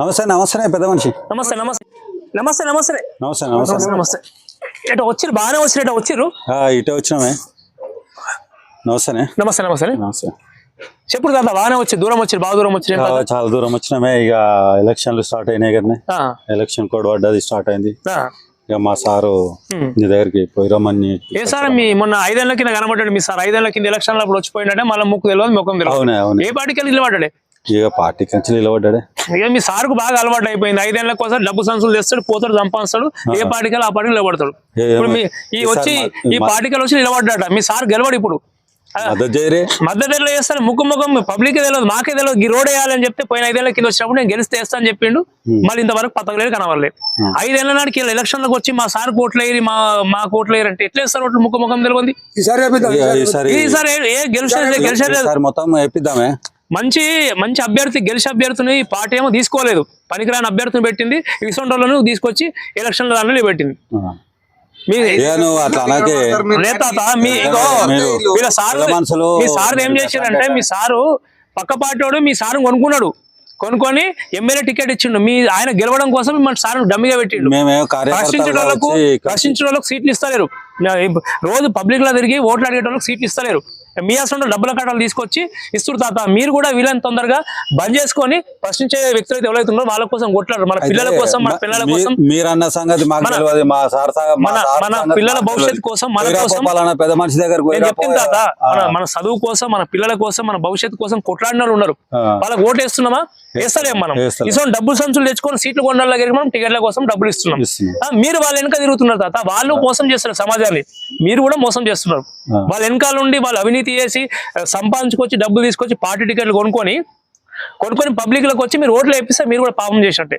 నమస్తే నమస్తే పెద్ద మనిషి. నమస్తే నమస్తే. నమస్తే నమస్తే. నమస్తే నమస్తే. నమస్తే ఇటు వచ్చిరు బాగానే వచ్చిరు ఇటు వచ్చిరు ఇటే వచ్చినామే. నమస్తే నమస్తే నమస్తే. నమస్తే. చెప్పుడు దాదా బాగానే వచ్చి దూరం వచ్చి బాగా దూరం వచ్చిన చాలా దూరం వచ్చినామే. ఇక ఎలక్షన్లు స్టార్ట్ అయినాయి కదా ఎలక్షన్ కోడ్ పడ్డది స్టార్ట్ అయింది. ఇక మా సారు నీ దగ్గరికి పోయి రమ్మని ఏ సార్ మీ మొన్న ఐదేళ్ళ కింద కనబడ్డాడు మీ సార్. ఐదేళ్ళ కింద ఎలక్షన్ అప్పుడు వచ్చిపోయినాడే మళ్ళీ ముక్కు తెలియదు ముఖం తెలియదు ఏ పార్టీకి వెళ్ళి నిలబడ్డాడే? ఇక పార్టీ కంచి నిలబడ్డాడే. ఇక మీ సార్కు బాగా అలవాటు అయిపోయింది ఐదేళ్ళ కోసం డబ్బు సంచులు తెస్తాడు పోతాడు సంపాదిస్తాడు ఏ పార్టీకి ఆ పార్టీకి నిలబడతాడు. ఏ- ఇప్పుడు మీ ఈ వచ్చి ఈ పార్టీకి వచ్చి నిలబడ్డాట మీ సార్ గెలవడు ఇప్పుడు. మద్దతు చేస్తాను ముఖం ముఖం పబ్లిక్ తెలియదు మాకే తెలియదు ఈ రోడ్ వేయాలని చెప్తే పోయిన ఐదేళ్ళ కింద వచ్చినప్పుడు నేను గెలిస్తే వేస్తా అని చెప్పిండు. మళ్ళీ ఇంతవరకు పతకలేదు కనవలేదు ఐదేళ్ళ నాటికి వీళ్ళు ఎలక్షన్లకు వచ్చి మా సార్ కోట్లు వేయరు మా మా కోట్లు వేయరు అంటే ఎట్లా వేస్తారు ఓట్లు? ముఖం ముఖం తెలియదు ఈసారి ఈసారి మొత్తం వేపిద్దామే. మంచి మంచి అభ్యర్థి గెలిచి అభ్యర్థిని ఈ పార్టీ ఏమో తీసుకోలేదు. పనికిరాని అభ్యర్థిని పెట్టింది. ఇటువంటి వాళ్ళను తీసుకొచ్చి ఎలక్షన్ల దాంట్లో పెట్టింది. మీ సార్? మీ సార్ ఏం చేశారంటే మీ సారు పక్క పార్టీ వాడు మీ సారు కొనుక్కున్నాడు. కొనుక్కొని ఎమ్మెల్యే టికెట్ ఇచ్చిండు. మీ ఆయన గెలవడం కోసం మన సార్ డమ్మిగా పెట్టిండు. మేమేమో ప్రశ్నించే కార్యకర్తలు వాళ్ళకు వచ్చి ప్రశ్నించే వాళ్ళకు సీట్లు ఇస్తలేరు. రోజు పబ్లిక్లో తిరిగి ఓట్లు అడిగే వాళ్ళకి సీట్లు ఇస్తలేరు. మీ అసలు డబ్బుల కట్టాలు తీసుకొచ్చి ఇస్తురు తాత. మీరు కూడా వీళ్ళని తొందరగా బంద్ చేసుకొని ప్రశ్నించే వ్యక్తులు అయితే ఎవరైతే ఉన్నారో వాళ్ళ కోసం కొట్లాడు మన పిల్లల కోసం మన పిల్లల కోసం. మీరన్న సంగతి మన- పిల్లల భవిష్యత్తు. కోసం, మన కోసం- పెద్ద మనిషి పోయిరా చెప్పింది తాత. మన చదువు కోసం మన పిల్లల కోసం మన భవిష్యత్తు కోసం కొట్లాడిన వాళ్ళు ఉన్నారు. వాళ్ళకి ఓటు వేస్తున్నామా? వేస్తలేం మనం. ఇటువంటి డబ్బులు సంచులు తెచ్చుకొని సీట్లు కొండల దగ్గరికి మనం టికెట్ల కోసం డబ్బులు ఇస్తున్నాం. మీరు వాళ్ళ వెనక తిరుగుతున్నారు తాత. వాళ్ళు మోసం చేస్తున్నారు సమాజాన్ని. మీరు కూడా మోసం చేస్తున్నారు. వాళ్ళ వెనకాల ఉండి వాళ్ళు అవినీతి చేసి ఆ, సంపాదించుకొచ్చి డబ్బులు తీసుకొచ్చి పార్టీ టికెట్లు కొనుక్కొని కొనుక్కొని పబ్లిక్లకు వచ్చి మీరు ఓట్లు వేపిస్తే మీరు కూడా పాపం చేసినట్టే.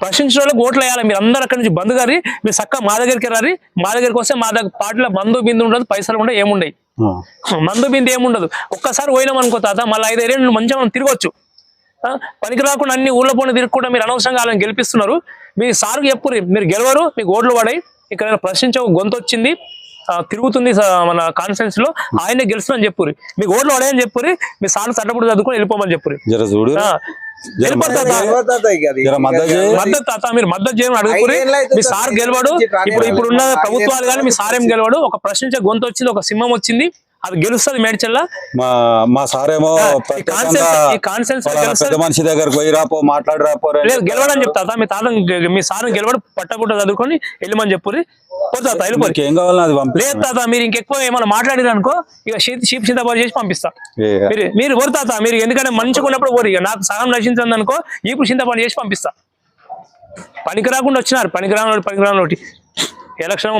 ప్రశ్నించిన వాళ్ళకి ఓట్లు వేయాలి. మీరు అందరు అక్కడి నుంచి బంద్ గారి మీరు చక్క మా దగ్గరికి రారి మా దగ్గరికి వస్తే మా దగ్గర పార్టీలో బంధు బిందు ఉండదు పైసలు ఉండవు ఏముండయి. ఆ. మందు బిందు ఏముండదు. ఒక్కసారి పోయినాం అనుకో తాత మళ్ళీ ఐదేళ్ళు మంచిగా మనం తిరగొచ్చు. పనికి రాకుండా అన్ని ఊళ్ళో పోనీ తిరుగుకుంటా మీరు అనవసరంగా వాళ్ళని గెలిపిస్తున్నారు. మీ సార్కి చెప్పుర్రి మీరు గెలవరు మీకు ఓట్లు పడాయి. ఇక్కడ ప్రశ్నించే గొంతు వచ్చింది. తిరుగుతుంది మన కాన్ఫరెన్స్లో. ఆయనే గెలుస్తున్నా అని చెప్పురు మీకు ఓట్లు వాడేయని చెప్పురు మీ సార్లు సన్నప్పుడు చదువుకుని వెళ్ళిపోమని చెప్పురు మద్దతు తాత. మీరు మద్దతు చేయమని అడుగుకుని మీ సార్ గెలవాడు. ఇప్పుడు ఇప్పుడున్న ప్రభుత్వాలు కానీ మీ సార్ ఏం గెలవాడు? ఒక ప్రశ్నించే గొంతు వచ్చింది ఒక సింహం వచ్చింది. అది గెలుస్తుంది మేడ్చల్లా మా మా సారేమో. పెద్ద మనిషి దగ్గరకు పోయి రాపో మాట్లాడరా పోరే లేదు గెలవడని చెప్తా. మీ తాత మీ సార్ గెలవడు పట్టకుండా చదువుకొని వెళ్ళమని ఏం కావాలో అది లేదు తాత మీరు ఇంకెక్కువ ఏమైనా మాట్లాడిరు అనుకో ఇక షీప్ చింతపాటు చేసి పంపిస్తా. మీరు మీరు ఓరు తాత మీరు ఎందుకంటే మంచిగా ఉన్నప్పుడు ఓరు ఇక. నాకు సగం నశించింది అనుకో ఇప్పుడు చింతపాటు చేసి పంపిస్తా. పనికి రాకుండా వచ్చినారు పనికిరాని పనికిరాని ఒకటి ఎలక్షన్